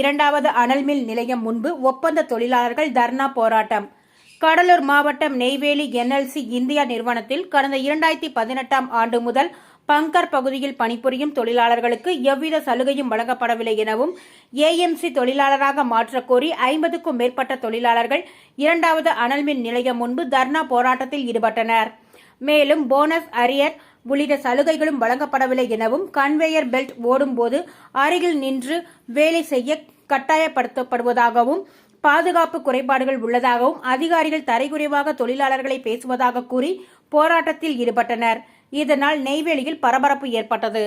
இரண்டாவது அனல்மில் நிலையம் முன்பு ஒப்பந்த தொழிலாளர்கள் தர்ணா போராட்டம். கடலூர் மாவட்டம் நெய்வேலி என்எல்சி இந்தியா நிறுவனத்தில் கடந்த இரண்டாயிரத்தி பதினெட்டாம் ஆண்டு முதல் பங்கர் பகுதியில் பணிபுரியும் தொழிலாளர்களுக்கு எவ்வித சலுகையும் வழங்கப்படவில்லை எனவும் ஏஎம்சி தொழிலாளராக மாற்றக்கோரி ஐம்பதுக்கும் மேற்பட்ட தொழிலாளர்கள் இரண்டாவது அனல்மின் நிலையம் முன்பு தர்ணா போராட்டத்தில் ஈடுபட்டனர். மேலும் போனஸ் அரியர் உள்ளிட்ட சலுகைகளும் வழங்கப்படவில்லை எனவும் கன்வேயர் பெல்ட் ஓடும்போது அருகில் நின்று வேலை செய்ய கட்டாயப்படுத்தப்படுவதாகவும் பாதுகாப்பு குறைபாடுகள் உள்ளதாகவும் அதிகாரிகள் தரைக்குறைவாக தொழிலாளர்களை பேசுவதாக கூறி போராட்டத்தில் ஈடுபட்டனர். இதனால் நெய்வேலியில் பரபரப்பு ஏற்பட்டது.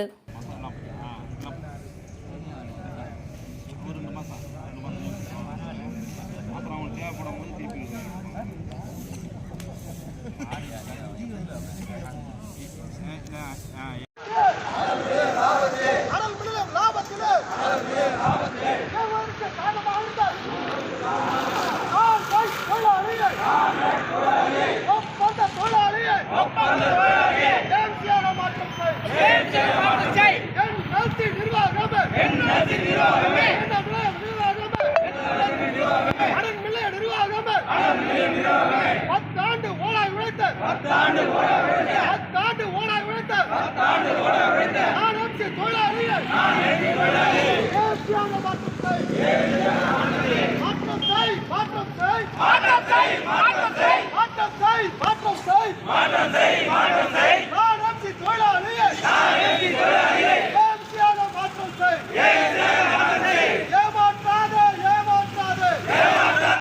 நிர்வாகமே என்ன விலை நிர்வாகமே மாற்றம் செய் மாற்றம் செய் மாற்றம் செய் மாற்றம் செய் மாற்றம் செய்